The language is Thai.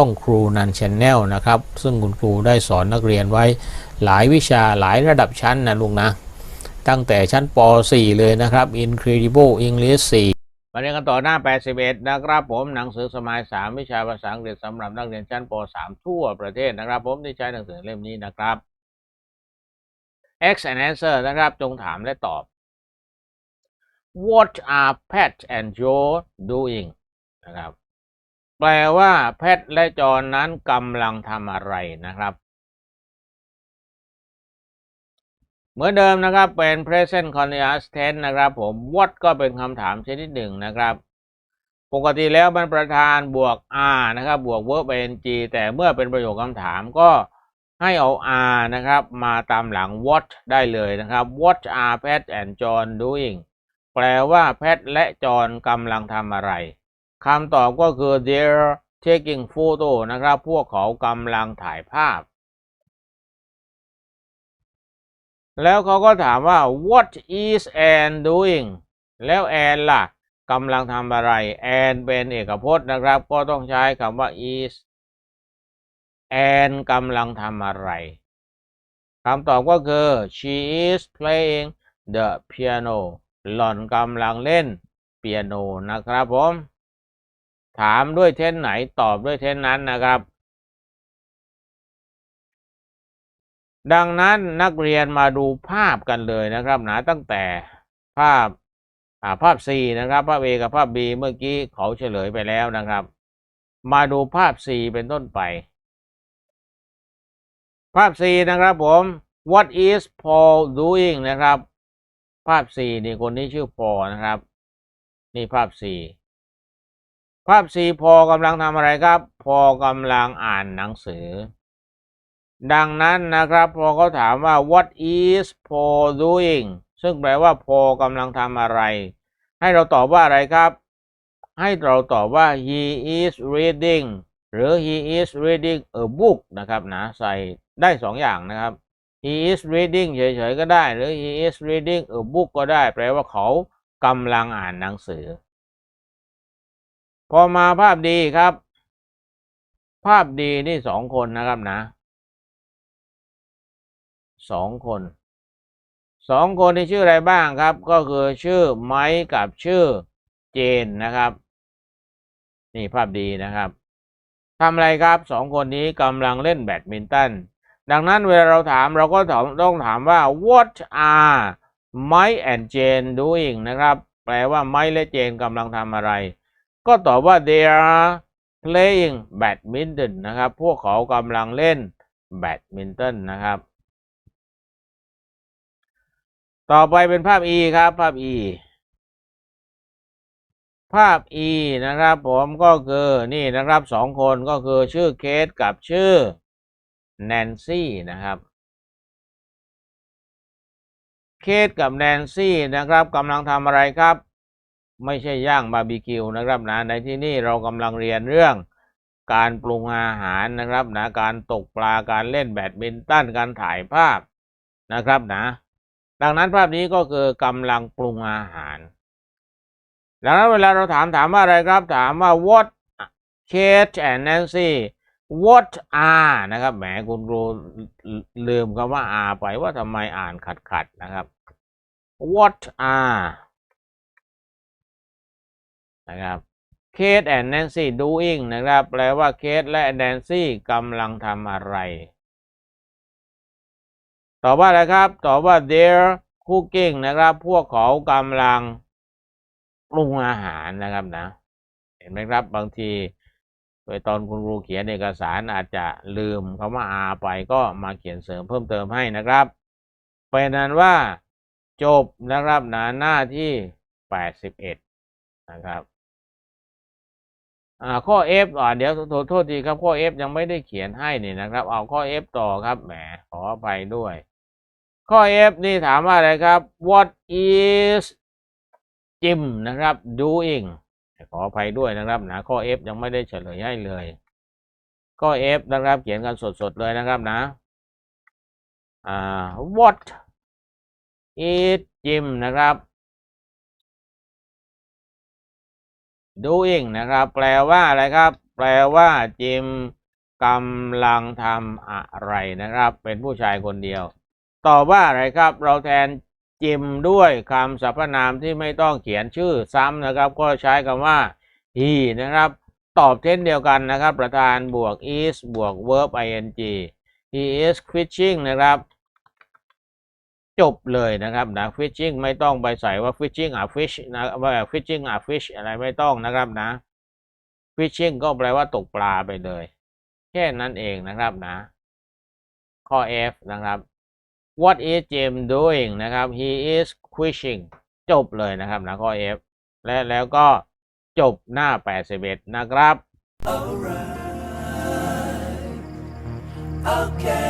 ช่องครูนันชแนลนะครับ ซึ่งคุณครูได้สอนนักเรียนไว้หลายวิชาหลายระดับชั้นนะลุงนะ ตั้งแต่ชั้นป .4 เลยนะครับ Incredible English 4 มาเรียนกันต่อหน้า 81 นะครับผมหนังสือสมัย 3 วิชาภาษาอังกฤษสำหรับนักเรียนชั้นป .3 ทั่วประเทศนะครับ ผมที่ใช้หนังสือเล่มนี้นะครับ X and answer นะครับ จงถามและตอบ What are Pat and Joe doing นะครับ แปลว่าแพทย์และจอห์นนั้นกำลังทำอะไรนะครับ เหมือนเดิมนะครับเป็น present continuous tense นะครับ ผม what ก็เป็นคำถามชนิดหนึ่งนะครับ ปกติแล้วมันประธานบวก r นะครับบวก verb ing แต่เมื่อเป็นประโยคคำถามก็ให้เอา r นะครับ มาตามหลัง what ได้เลยนะครับ what are Pat and John doing แปลว่าแพทและจอห์นกำลังทำอะไร คำตอบก็คือ they're taking photo นะครับ พวกเขากำลังถ่ายภาพ แล้วเขาก็ถามว่า what is Anne doing แล้วแอนล่ะกำลังทำอะไร แอนเป็นเอกพจน์นะครับ ก็ต้องใช้คำว่า is แอนกำลังทำอะไรคำตอบก็คือ she is playing the piano หล่อนกำลังเล่นเปียโนนะครับผม ถามด้วยเทนไหนตอบด้วยเทนนั้นนะครับ ดังนั้นนักเรียนมาดูภาพกันเลยนะครับนะตั้งแต่ภาพอ่าภาพ C นะครับ ภาพ A กับภาพ B เมื่อกี้เขาเฉลยไปแล้วนะครับ มาดูภาพ C เป็นต้นไป ภาพ C นะครับผม What is Paul doing นะครับ ภาพ C นี่คนนี้ชื่อ Paul นะครับ นี่ภาพ C ภาพ C พอกำลังทำอะไรครับ พอกำลังอ่านหนังสือ ดังนั้นนะครับพอเขาถามว่า what is Paul doing ซึ่งแปลว่าพอกำลังทำอะไร ให้เราตอบว่าอะไรครับ ให้เราตอบว่า he is reading หรือ he is reading a book นะครับนะใส่ได้สองอย่างนะครับ he is reading เฉยๆก็ได้ หรือ he is reading a book ก็ได้ แปลว่าเขากำลังอ่านหนังสือ พอมาภาพดีครับ ภาพดีนี่สองคนนะครับนะสองคนสองคนที่ชื่ออะไรบ้างครับ ก็คือชื่อไมค์กับชื่อเจนนะครับ นี่ภาพดีนะครับทำอะไรครับสองคนนี้กำลังเล่นแบดมินตันดังนั้นเวลาเราถามเราก็ต้องถามว่า what are Mike and Jane doing นะครับ แปลว่าไมค์และเจนกำลังทำอะไร ก็ตอบว่า they are playing badminton นะครับ พวกเขากำลังเล่นแบดมินตันนะครับ ต่อไปเป็นภาพ E ครับ ภาพ E ภาพ E นะครับผมก็คือนี่นะครับสองคนก็คือชื่อเคทกับชื่อแนนซี่นะครับเคทกับแนนซี่นะครับกำลังทำอะไรครับ ไม่ใช่ย่างบาร์บีคิวนะครับนะในที่นี่เรากำลังเรียนเรื่องการปรุงอาหารนะครับนะการตกปลาการเล่นแบดมินตันการถ่ายภาพนะครับนะ ดังนั้นภาพนี้ก็คือกำลังปรุงอาหาร ดังนั้นเวลาเราถามถามว่าอะไรครับ ถามว่า what Kate and Nancy what are นะครับแหมคุณครูลืมคำว่า are ไปว่าทำไมอ่านขัดขัดนะครับ what are นะครับ Kate and Nancy doing นะครับ แปลว่า Kate และ Nancy กำลังทำอะไร ต่อว่าอะไรครับ ต่อว่า they're cooking นะครับ พวกเขากำลังปรุงอาหารนะครับนะ เห็นไหมครับบางทีโดยตอนคุณครูเขียนเอกสารอาจจะลืมคำว่า R ไปก็มาเขียนเสริมเพิ่มเติมให้นะครับเป็นนั้นว่าจบนะครับนะหน้าที่ 81 นะครับ ข้อ F อ่าเดี๋ยวโทษโทษทีครับข้อ F ยังไม่ได้เขียนให้นี่นะครับ เอาข้อ F ต่อครับแหมขออภัยด้วย ข้อ F นี่ถามว่าอะไรครับ what is Jim นะครับ doing ขออภัยด้วยนะครับนะข้อ F ยังไม่ได้เฉลยให้เลย ข้อ F นะครับเขียนกันสดๆเลยนะครับนะอ่า what is Jim นะครับ doing นะครับ แปลว่าอะไรครับ แปลว่าจิมกำลังทำอะไรนะครับ เป็นผู้ชายคนเดียวตอบว่าอะไรครับ เราแทนจิมด้วยคำสรรพนามที่ไม่ต้องเขียนชื่อซ้ำนะครับ ก็ใช้คำว่า he นะครับ ตอบเช่นเดียวกันนะครับ ประธานบวก is บวก verb ing he is fishing นะครับ จบเลยนะครับนะ fishing ไม่ต้องไปใส่ว่า fishing อะ fish นะว่า fishing อะ fish อะไรไม่ต้องนะครับนะ fishing ก็แปลว่าตกปลาไปเลย แค่นั้นเองนะครับนะ ข้อ F นะครับ what is Jim doing นะครับ he is fishing จบเลยนะครับนะข้อ F และแล้วก็จบหน้า 81 นะครับ Okay.